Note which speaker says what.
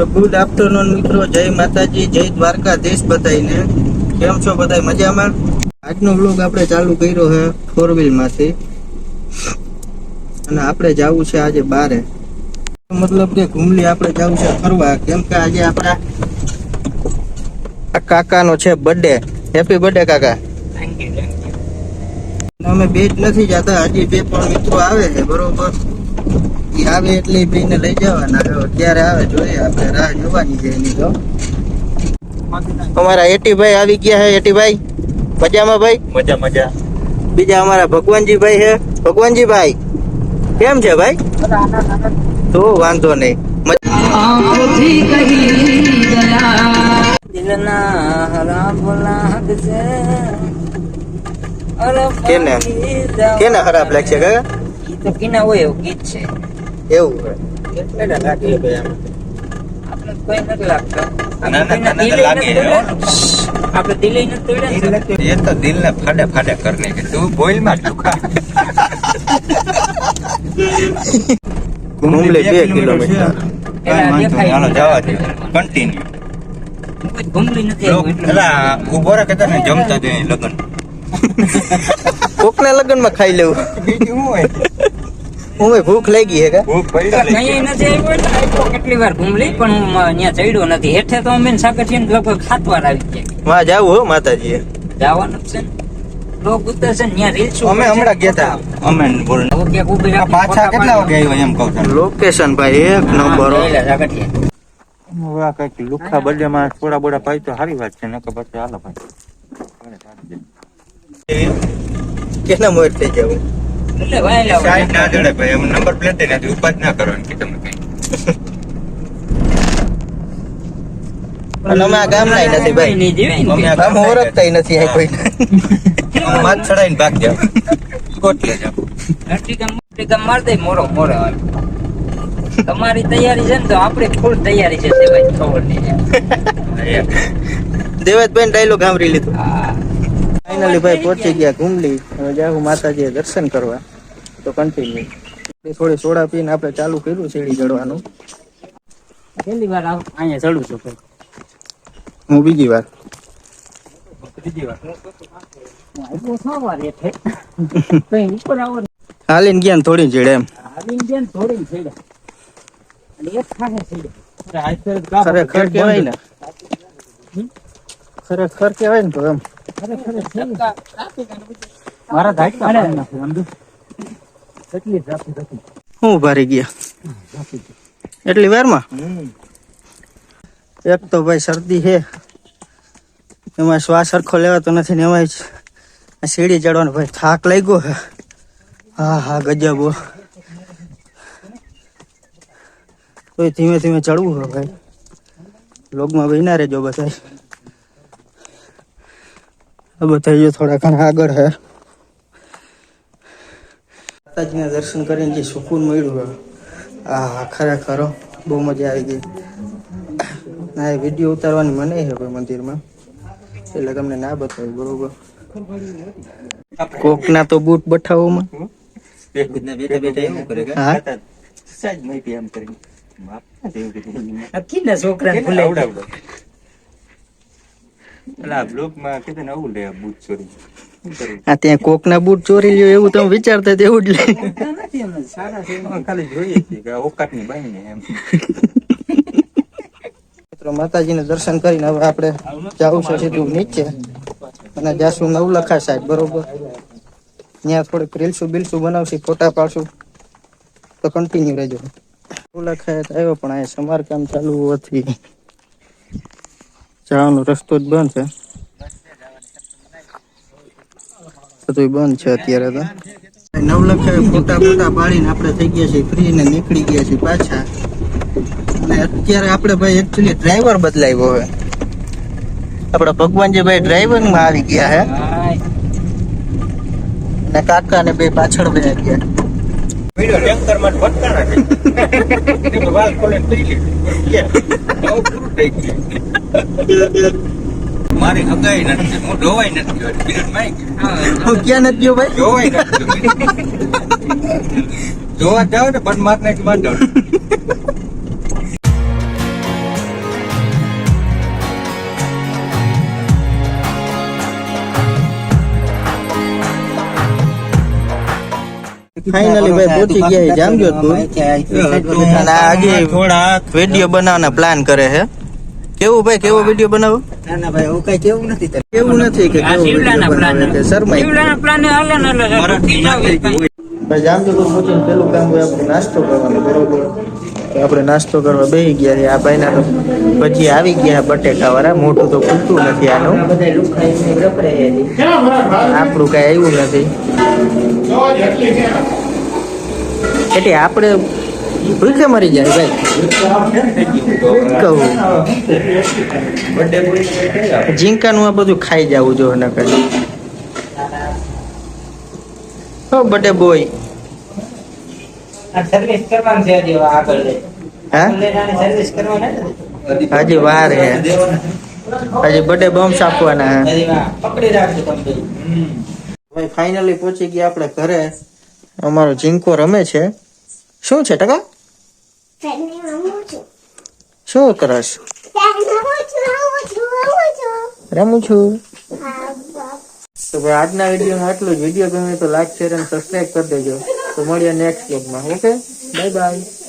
Speaker 1: તો good afternoon મિત્રો. જય માતાજી જય દ્વારકાધીશ બધાઈને કેમ છો બધા મજામાં? આજનો વ્લોગ આપણે ચાલુ કર્યો છે ફોર વ્હીલમાંથી અને આપણે જવું છે આજે બારે. મતલબ કે ઘુમલી આપણે જવું છે ફરવા. કેમ કે આજે આપણા આ કાકાનો છે બર્થડે હેપી બર્થડે કાકા. અમે બે જ નથી જતા હજી બે પણ મિત્રો આવે છે બરોબર? આવે એટલે ને લઈ જવાના. અત્યારે આવે જોઈએ આપણે રાહ જોવાની છે એની તો અમારા એટીભાઈ આવી ગયા છે એટીભાઈ મજામાં ભાઈ?
Speaker 2: મજા મજા.
Speaker 1: બીજા અમારા ભગવાનજીભાઈ છે. ભગવાનજીભાઈ કેમ છે ભાઈ? તો વાંધો નહીં. કેને? કેને ખરાબ લાગશે કાકા
Speaker 3: કિના હોય એવું ગીત છે.
Speaker 1: એવું કેટલા લાગે ભાઈ આમ?
Speaker 3: આપણે કોઈ નથી લાગતો.
Speaker 2: જમતા જોઈએ લગ્ન.
Speaker 1: કોકના લગ્નમાં ખાઈ લેવું.
Speaker 2: હોય.
Speaker 1: હું ભૂખ લાગી હે કા?
Speaker 2: ભૂખ પડી
Speaker 3: કઈ નથી આવ્યો એટલે આપ્યો કેટલી વાર ઘૂમલી પણ હું અહીંયા ચડ્યો નથી. હેઠે તો અમે સાકર ને લગભગ સાત વાર આવી ગયા.
Speaker 1: માં જાવું હો માતાજી
Speaker 3: જવાનું છે લોક ઉતરશે ત્યાં રીલ્સ
Speaker 2: અમે હમણાં ગયા હતા અમે બોલ. પાછા કેટલા. વાગે આવ્યો એમ કહું છું.
Speaker 1: લોકેશન ભાઈ એક નંબર.
Speaker 2: હવે આ કંઈક લુખા બર્થડે માં થોડા બોડા પાઈ તો સારી વાત છે નકર પછી હાલો ભાઈ.
Speaker 1: કેટલા મોર થઈ જવું?
Speaker 3: એટલે ભાઈ
Speaker 2: સાઈડ ના જડે ભાઈ એમ નંબર પ્લેટ નથી ઉપાજ ના કરવાની કે તમે કઈ.
Speaker 1: અને અમે આ ગામના ય નથી ભાઈ.
Speaker 3: નહીં જીવે ને.
Speaker 2: અમે આ
Speaker 1: આમ ઓળખતા નથી આ કોઈ
Speaker 2: માથ ચડાઈને ભાગ જાવ કોટલે જાવ
Speaker 3: અર્ટિકા માર દે મોરો મોરો તમારી તૈયારી છે ને તો આપડે ફૂલ તૈયારી છે સેવાય ખબરની છે
Speaker 1: દેવેશભાઈ ડાયલોગ સાંભળી લીધું. ફાઇનલી ભાઈ પહોંચી ગયા ઘુમલી. હવે જાહુ માતાજીએ દર્શન કરવા. તો કન્ટિન્યુ થોડી સોડા પીને આપણે ચાલુ કર્યું સીડી ચડવાનું.
Speaker 3: પહેલી વાર અહીંયા ચડું છું
Speaker 1: હું બીજી વાર.
Speaker 3: બીજી આવ્યો સવારે હેઠે. કઈ ઉપર આવો ને.
Speaker 1: ગયા થોડી ચીડે એમ.
Speaker 3: ગયા ને દોડીને અને એક ખાસે.
Speaker 1: ખરેખર કહેવાય ને. ખરેખર કહેવાય ને તો એમ.
Speaker 3: મારા? કેટલી
Speaker 1: હું ભારી ગયા? એટલી વારમાં? એક તો ભાઈ શરદી છે. એમાં શ્વાસ સરખો લેવાતો નથી ને એમાં સીડી ચડવાનો ભાઈ થાક લાગ્યો છે. હા હા ગજબો હો. ધીમે ધીમે ચડવું હોય ભાઈ. લોગમાં બહીના રહેજો બધા બધા થોડા ઘણા આગળ હે. માતાજીના દર્શન કરીને જે સુકૂન મળ્યું હવે. આ ખરેખર બહુ મજા આવી ગઈ. ના એ વીડિયો ઉતારવાની મને છે કોઈ મંદિરમાં. એટલે તમને ના બતાવ્યું બરોબર? કોકના તો બૂટ બઠાવોમાં.
Speaker 3: ગયું.
Speaker 1: આ ત્યાં કોકના બૂટ ચોરી લ્યો એવું તમે વિચારતા તેવું જ લે.
Speaker 2: ખાલી જોઈએ છીએ કે ઓકાતની બાઈ ને એમ.
Speaker 1: મિત્રો માતાજીને દર્શન કરીને હવે આપણે જવું છે સીધું નીચે. અને જાશું નવલખા સાહેબ બરોબર? ત્યાં થોડીક રીલ્સું બિલ્સું બનાવશું ફોટા પાડશું. તો કન્ટિન્યુ રહેજો. નવલખા તો આવ્યો પણ અહીંયા સમારકામ ચાલુ હોવાથી જવાનો રસ્તો જ બંધ છે. બધું બંધ છે અત્યારે તો. નવલખા ફોટા ફોટા પાડીને આપણે થઈ ગયા છીએ ફ્રી ને નીકળી ગયા છીએ પાછા. અને અત્યારે આપણે ભાઈ એકચ્યુઅલી ડ્રાઈવર બદલાવ્યો હવે. આપણા ભગવાનજી ભાઈ ડ્રાઈવરમાં આવી ગયા હે. અને કાકા ને બે પાછળ બે ગયા.
Speaker 2: વાલ ખોલે થઈ ગયું. મારી હગાઈ નથી હું જોવાય નથી ગયો. પીરિયડ
Speaker 1: હું ક્યાં નથી ગયો ભાઈ?
Speaker 2: જોવાય નથી જોવા જાવ ને પણ માર નાખી માંડો
Speaker 1: ફાઇનલી ભાઈ પહોંચી ગયા જામજોધપુર અને આજે
Speaker 2: થોડા
Speaker 1: વીડિયો બનાવવાના પ્લાન કરે છે. કેવું ભાઈ કેવો વીડિયો બનાવો?
Speaker 4: ના ના ભાઈ એવું કઈ કેવું નથી
Speaker 1: કેવું નથી કે શરમાઈ જામજોધપુર પહોંચીને પેલું કામ હોય આપણે નાસ્તો કરવાનો બરોબર? આપણે નાસ્તો કરવા બેસી ગયા છે. આ ભાઈના તો પછી આવી ગયા બટેકા વાળા. મોટું તો ખૂલતું નથી આનું. આપણું કઈ આવ્યું નથી. એટલે આપણે ભૂખે મરી જાય ભાઈ. કહું? ઝીંકાનું આ બધું ખાઈ જવું જો નકર. હો, બટે બોય.
Speaker 4: સર્વિસ કરવાનું છે હજી આગળ લઈ. સર્વિસ કરવાની
Speaker 1: હજી વાર હે. હજી બડે બમ્સ આપવાના હે.
Speaker 4: પકડી રાખજો તમે
Speaker 1: ભાઈ ફાઇનલી પહોંચી ગયા આપણે ઘરે. અમારો જીંકો રમે છે. શું છે ટકા? શું કરશ? રમું છું. તો ભાઈ આજના વિડીયોમાં આટલું જ. વીડિયો ગમે તો લાઈક શેર અને સબસ્ક્રાઈબ કરી દેજો. તો મળીએ નેક્સ્ટ વ્લોગમાં ઓકે બાય બાય